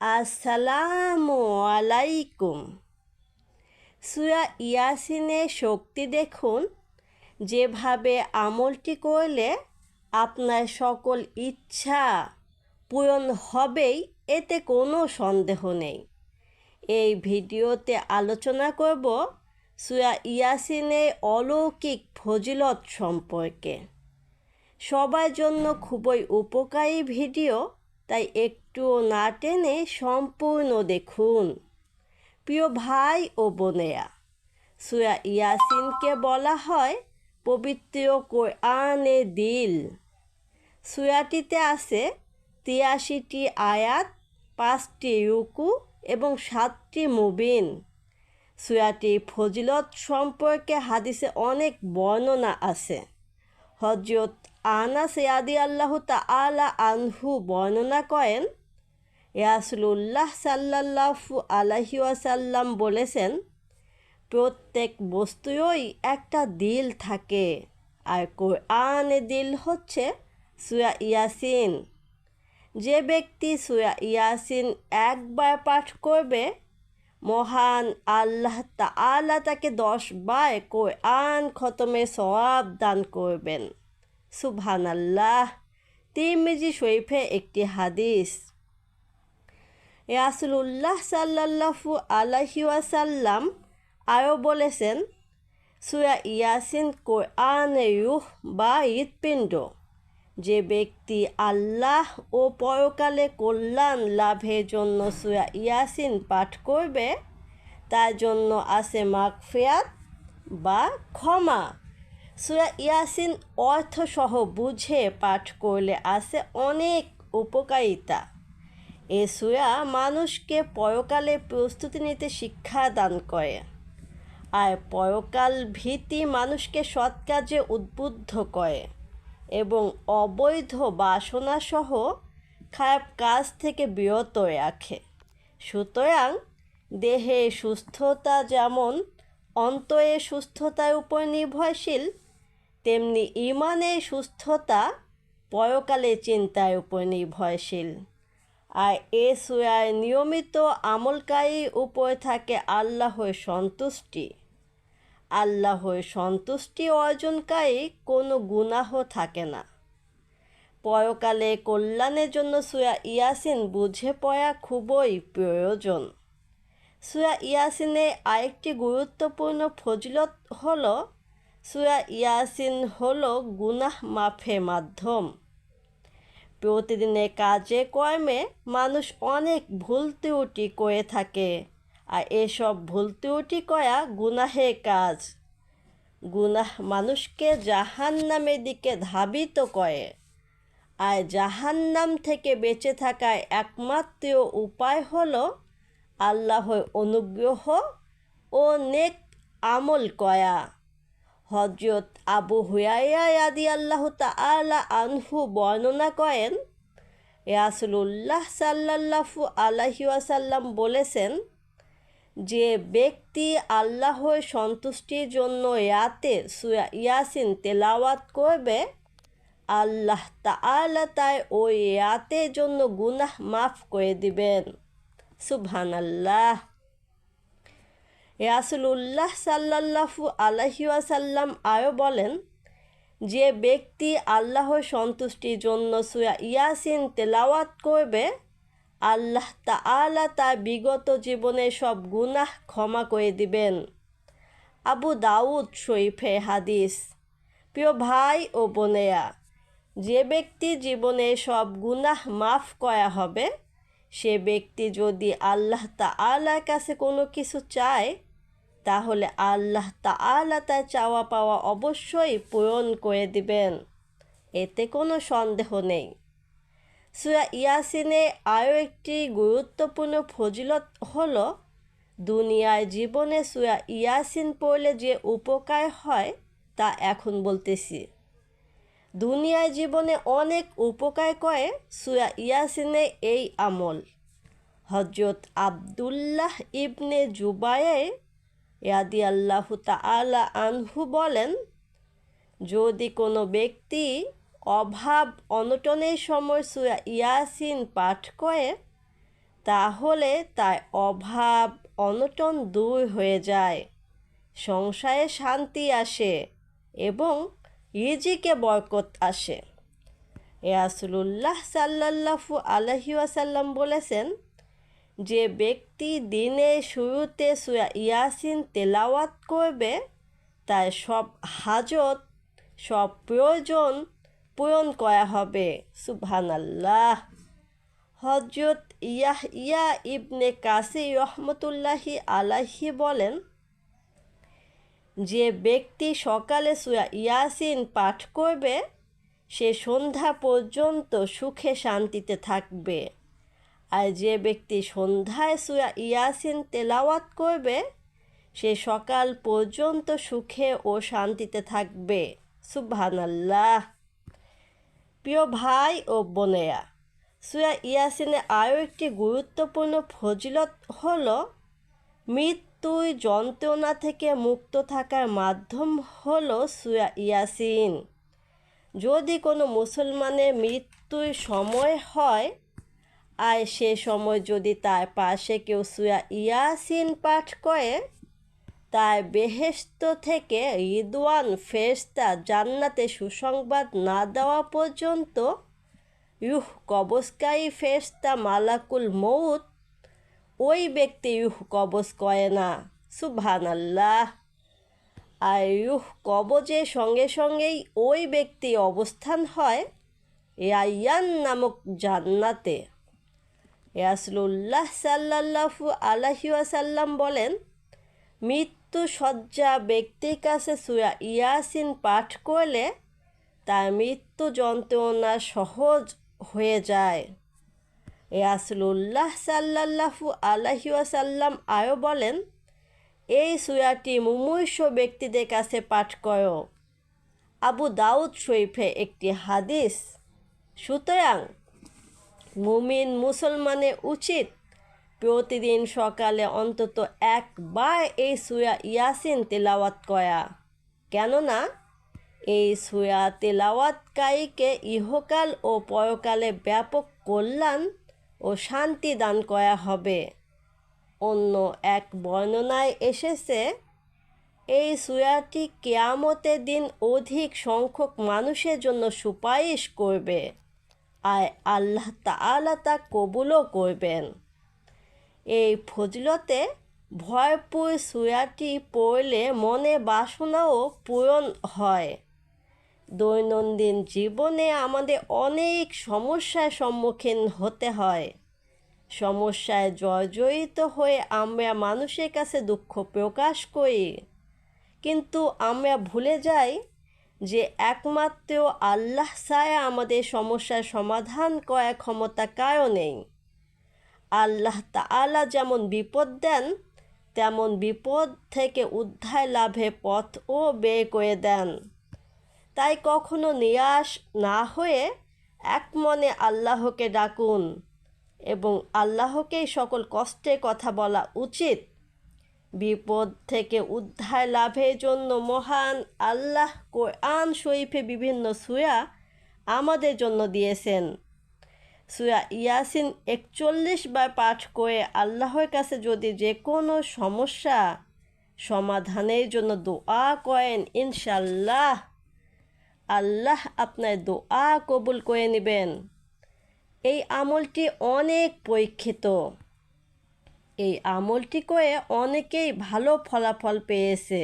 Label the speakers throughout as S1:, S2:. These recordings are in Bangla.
S1: আসসালামু আলাইকুম। সুরা ইয়াসিনের শক্তি দেখুন, যেভাবে আমলটি করলে আপনার সকল ইচ্ছা পূরণ হবেই, এতে কোনো সন্দেহ নেই। এই ভিডিওতে আলোচনা করব সুরা ইয়াসিনের অলৌকিক ফজিলত সম্পর্কে। সবার জন্য খুবই উপকারী ভিডিও তাই একটুও না টেনে সম্পূর্ণ দেখুন। প্রিয় ভাই ও বোনেরা, সুরা ইয়াসিনকে বলা হয় পবিত্র কোরআনে দিল। সুয়াটিতে আছে তিয়াশিটি আয়াত, পাঁচটি রুকু এবং সাতটি মুবিন। সুরাটি ফজিলত সম্পর্কে হাদিসে অনেক বর্ণনা আছে। হজরত আনাস ইয়াদি আল্লাহ তালা আনহু বর্ণনা করেন ইয়াসুল্লাহ সাল্লাহু আলহি ওয়াসাল্লাম বলেছেন, প্রত্যেক বস্তুরই একটা দিল থাকে, আর কোরআনে দিল হচ্ছে সুয়া ইয়াসিন। যে ব্যক্তি সুয়া ইয়াসিন একবার পাঠ করবে, মহান আল্লাহ তা তাআলা তাকে দশ বার কোরআন খতমে সওয়াব দান করবেন। সুবহান আল্লাহ তিরমিজি শরীফে একটি হাদিস। রাসুল্লাহ সাল্লাহু আলহি ওয়াসাল্লাম আরও বলেছেন, সুরা ইয়াসিন কোরআনে রুহ বা হৃৎপিণ্ড। যে ব্যক্তি আল্লাহ ও পরকালে কল্যাণ লাভের জন্য সুরা ইয়াসিন পাঠ করবে, তার জন্য আছে মাগফিয়াত বা ক্ষমা। সুরা ইয়াসিন অর্থসহ বুঝে পাঠ করলে আছে অনেক উপকারিতা। এ সুরা মানুষকে পরকালে প্রস্তুতি নিতে শিক্ষা দান করে। আর পরকাল ভীতি মানুষকে সৎ কাজে উদ্বুদ্ধ করে এবং অবৈধ বাসনাসহ খারাপ কাজ থেকে বিরত রাখে। সুতরাং দেহে সুস্থতা যেমন অন্তরে সুস্থতার উপর নির্ভরশীল তেমনি ইমানের সুস্থতা পরকালে চিন্তার উপর নির্ভরশীল। আর এ সুরায় নিয়মিত আমলকারীর উপর থাকে আল্লাহর সন্তুষ্টি। আল্লাহর সন্তুষ্টি অর্জনকারী কোনো গুনাহ থাকে না। পরকালে কল্যাণের জন্য সুয়া ইয়াসিন বুঝে পড়া খুবই প্রয়োজন। সুয়া ইয়াসিনে আরেকটি গুরুত্বপূর্ণ ফজিলত হল সুয়া ইয়াসিন হল গুনাহ মাফের মাধ্যম। প্রতিদিনের কাজে কর্মে মানুষ অনেক ভুল ত্রুটি করে থাকে, আর এসব ভুল ত্রুটি করা গুনাহের কাজ। গুনাহ মানুষকে জাহান নামের দিকে ধাবিত করে, আর জাহান্নাম থেকে বেঁচে থাকার একমাত্র উপায় হল আল্লাহর অনুগ্রহ ও নেক আমল করা। হজরত আবু হুয়াইয়া আদি আল্লাহ তালা আনহু বর্ণনা করেন রাসুল্লাহ সাল্লাহু আলহি ওয়াসাল্লাম বলেছেন, যে ব্যক্তি আল্লাহর সন্তুষ্টির জন্য ইয়াতে সুয়া ইয়াসিন তেলাওয়াত করবে, আল্লাহ তাআলা তাই ওই ইয়াতের জন্য গুনাহ মাফ করে দিবেন। সুবহান আল্লাহ রাসুল্লাহ সাল্লাহু আলহি ওয়াসাল্লাম আরও বলেন, যে ব্যক্তি আল্লাহর সন্তুষ্টির জন্য সুয়া ইয়াসিন তেলাওয়াত করবে, আল্লাহ তা তাআলা তার বিগত জীবনের সব গুনাহ ক্ষমা করে দিবেন। আবু দাউদ শরীফে হাদিস, প্রিয় ভাই ও বোনেরা, যে ব্যক্তি জীবনে সব গুনাহ মাফ করা হবে, সে ব্যক্তি যদি আল্লাহ তাআলার কাছে কোনো কিছু চায় তাহলে আল্লাহ তাআলা তার চাওয়া পাওয়া অবশ্যই পূরণ করে দিবেন। এতে কোনো সন্দেহ নেই। সুরা ইয়াসিনে আরও একটি গুরুত্বপূর্ণ ফজিলত হল দুনিয়ায় জীবনে সুরা ইয়াসিন পড়লে যে উপকার হয় তা এখন বলতেছি। দুনিয়ায় জীবনে অনেক উপকার করে সুরা ইয়াসিনে এই আমল। হজরত আবদুল্লাহ ইবনে জুবায়ে ইয়াদি আল্লাহ তালা আনহু বলেন, যদি কোনো ব্যক্তি অভাব অনটনের সময় সুরা ইয়াসিন পাঠ করে, তাহলে তার অভাব অনটন দূর হয়ে যায় সংসারে শান্তি আসে এবং রিজিকে বরকত আসে। রাসুলুল্লাহ সাল্লাল্লাহু আলহি ওয়াসাল্লাম বলেছেন যে ব্যক্তি দিনে শুরুতে ইয়াসিন তেলাওয়াত করবে, তার সব হাজত, সব প্রয়োজন পূরণ করা হবে। সুবহানাল্লাহ। হজরত ইয়াহ ইয়া ইবনে কাসি রহমতুল্লাহি আলাহি বলেন, যে ব্যক্তি সকালে সুয়া ইয়াসিন পাঠ করবে, সে সন্ধ্যা পর্যন্ত সুখে শান্তিতে থাকবে। আর যে ব্যক্তি সন্ধ্যায় সুয়া ইয়াসিন তেলাওয়াত করবে, সে সকাল পর্যন্ত সুখে ও শান্তিতে থাকবে। সুবহানাল্লাহ। প্রিয় ভাই ও বোনেয়া সুয়া ইয়াসিনে আরও একটি গুরুত্বপূর্ণ ফজিলত হল, মৃত্যুর যন্ত্রণা থেকে মুক্ত থাকার মাধ্যম হল সুয়া ইয়াসিন। যদি কোনো মুসলমানের মৃত্যুর সময় হয় আর সে সময় যদি তার পাশে কেউ সুয়া ইয়াসিন পাঠ করে, তার বেহেস্ত থেকে রিদওয়ান ফেরস্তা জান্নাতে সুসংবাদ না দেওয়া পর্যন্ত ইউহ কবজকারী ফেরস্তা মালাকুল মৌত ওই ব্যক্তি ইউহ কবজ করে না। সুবহান আল্লাহ আর ইউহ কবজের সঙ্গে সঙ্গেই ওই ব্যক্তি অবস্থান হয় রাইয়ান নামক জান্নাতে। রাসলুল্লাহ সাল্লাহু আলহিউসাল্লাম বলেন, মৃত্যু শয্যা ব্যক্তির কাছে সুয়া ইয়াসিন পাঠ করলে তার মৃত্যু যন্ত্রণা সহজ হয়ে যায়। রাসলুল্লাহ সাল্লাহু আলহিউসাল্লাম আরও বলেন, এই সুয়াটি মুমূর্ষ ব্যক্তিদের কাছে পাঠ করো। আবু দাউদ শরীফে একটি হাদিস। সুতরাং মুমিন মুসলমানের উচিত। প্রতিদিন সকালে অন্তত একবার এই সুয়া ইয়াসিন তেলাওয়াত করা। কেননা, এই সুয়া তেলাওয়াতকারীকে ইহকাল ও পরকালে ব্যাপক কল্যাণ ও শান্তি দান করা হবে। অন্য এক বর্ণনায় এসেছে, এই সুয়াটি কেয়ামতের দিন অধিক সংখ্যক মানুষের জন্য সুপারিশ করবে। আর আল্লাহ তালা তা কবুলও করবেন। এই ফজলতে ভয়পুর সুয়াটি পড়লে মনে বাসনাও পূরণ হয়। দৈনন্দিন জীবনে আমাদের অনেক সমস্যার সম্মুখীন হতে হয়। সমস্যায় জর্জরিত হয়ে আমরা মানুষের কাছে দুঃখ প্রকাশ করি। কিন্তু আমরা ভুলে যাই যে একমাত্র আল্লাহ ছায়া আমাদের সমস্যার সমাধান করার ক্ষমতা কারও নেই। আল্লাহ তালা যেমন বিপদ দেন, তেমন বিপদ থেকে উদ্ধার লাভে পথও বের করে দেন। তাই কখনো নিরাশ না হয়ে এক মনে আল্লাহকে ডাকুন এবং আল্লাহকেই সকল কষ্টের কথা বলা উচিত। বিপদ থেকে উদ্ধার লাভের জন্য মহান আল্লাহ কোরআন শরীফে বিভিন্ন সুয়া আমাদের জন্য দিয়েছেন। সুয়া ইয়াসিন একচল্লিশ বার পাঠ করে আল্লাহর কাছে যদি যে কোনো সমস্যা সমাধানের জন্য দোয়া করেন ইনশাল্লাহ আল্লাহ আপনার দোয়া কবুল করে নেবেন। এই আমলটি অনেক পরীক্ষিত। এই আমলটি করে অনেকেই ভালো ফলাফল পেয়েছে।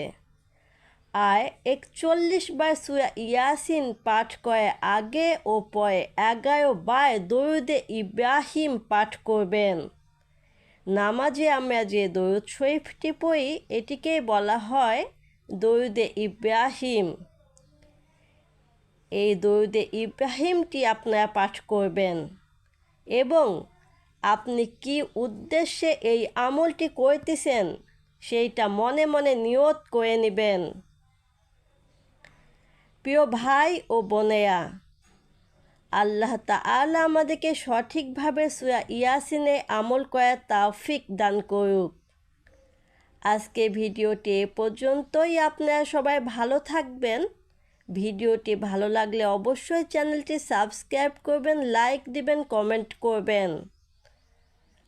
S1: আর একচল্লিশ বার সুরা ইয়াসিন পাঠ করে আগে ও পরে এগারো বার দরুদে ইব্রাহিম পাঠ করবেন। নামাজে আমরা যে দরুদ শরীফটি পড়ি এটিকেই বলা হয় দরুদে ইব্রাহিম। এই দরুদে ইব্রাহিমটি আপনারা পাঠ করবেন। এবং আপনি কি উদ্দেশ্যে এই আমলটি করতেছেন? সেইটা মনে মনে নিয়ত করে নেবেন। প্রিয় ভাই ও বোনেয়া আল্লাহ তাআলা আমাদেরকে সঠিকভাবে সুয়া ইয়াসিনে আমল করার তাওফিক দান করুক। আজকে ভিডিওটি এ পর্যন্তই। আপনারা সবাই ভালো থাকবেন। ভিডিওটি ভালো লাগলে অবশ্যই চ্যানেলটি সাবস্ক্রাইব করবেন, লাইক দিবেন, কমেন্ট করবেন।